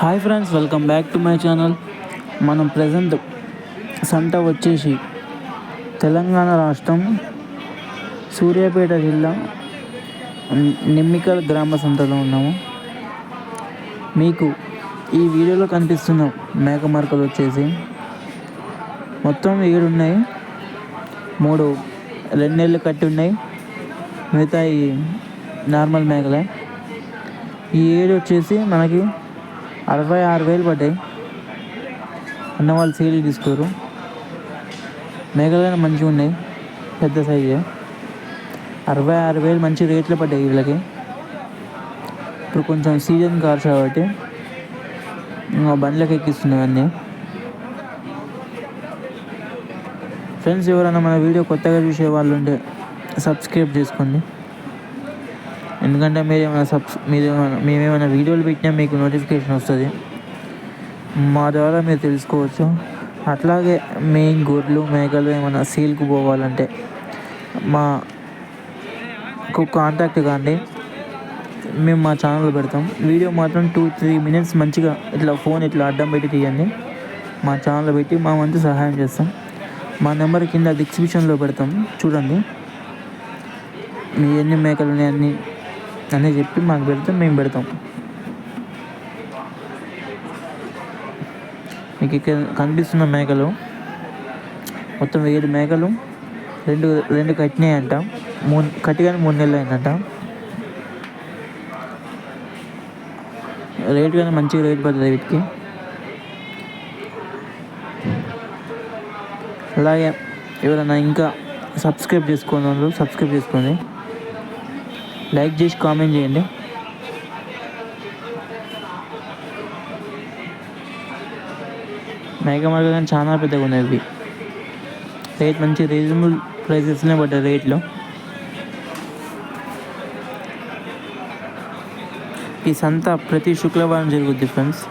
Hi friends welcome back to my channel. మనం present సంత వచ్చేసి తెలంగాణ రాష్ట్రం సూర్యాపేట జిల్లా నిమ్మికల్ గ్రామ సంతలో ఉన్నాము. మీకు ఈ వీడియోలో కనిపిస్తున్న మేక మార్కలు వచ్చేసి మొత్తం ఏడు ఉన్నాయి మూడు రెండు నెలలు కట్టి ఉన్నాయి. మిగతా ఈ నార్మల్ మేకలే. ఈ ఏడు వచ్చేసి మనకి అరవై ఆరు వేలు పడ్డాయి. అన్న వాళ్ళు సీలు తీసుకోరు. మేఘాలయన మంచిగా ఉన్నాయి. పెద్ద సైజు. అరవై ఆరు వేలు మంచి రేట్లు పడ్డాయి వీళ్ళకి. ఇప్పుడు కొంచెం సీజన్ కార్స్ కాబట్టి ఇంకా బండ్లకి ఎక్కిస్తున్నాయి అన్నీ ఫ్రెండ్స్ ఎవరైనా మన వీడియో కొత్తగా చూసే వాళ్ళు ఉంటే సబ్స్క్రైబ్ చేసుకోండి. ఎందుకంటే మీరు ఏమైనా సబ్స్ మీరు ఏమైనా మేమేమైనా వీడియోలు పెట్టినా మీకు నోటిఫికేషన్ వస్తుంది. మా ద్వారా మీరు తెలుసుకోవచ్చు. అట్లాగే మెయిన్ గొర్రెలు మేకలు ఏమైనా సేల్కు పోవాలంటే మాకు కాంటాక్ట్ కాండి. మేము మా ఛానల్ పెడతాం. వీడియో మాత్రం టూ త్రీ మినిట్స్ మంచిగా ఇట్లా ఫోన్ ఇట్లా అడ్డం పెట్టి తీయండి. మా ఛానల్ పెట్టి మా మంచి సహాయం చేస్తాం. మా నెంబర్ కింద డిస్క్రిప్షన్లో పెడతాం. చూడండి. మీ ఎన్ని మేకలు ఉన్నాయి అని చెప్పి మాకు పెడితే మేము పెడతాం. మీకు ఇక్కడ కనిపిస్తున్న మేకలు మొత్తం ఏడు మేకలు రెండు రెండు కట్టినాయి అంట. మూడు కట్టిగానే మూడు నెలలు అయిందంట. రేట్ కానీ మంచిగా రేట్ పడుతుంది వీటికి. అలాగే ఎవరైనా ఇంకా సబ్స్క్రైబ్ చేసుకోని వాళ్ళు సబ్స్క్రైబ్ చేసుకోండి. లైక్ చేసి కామెంట్ చేయండి. మేఘ మార్గం కానీ చాలా పెద్దగా ఉన్నాయి రేట్ మంచి రీజనబుల్ ప్రైసెస్నే పడ్డాయి రేట్లో ఈ సంత ప్రతి శుక్రవారం జరుగుద్ది ఫ్రెండ్స్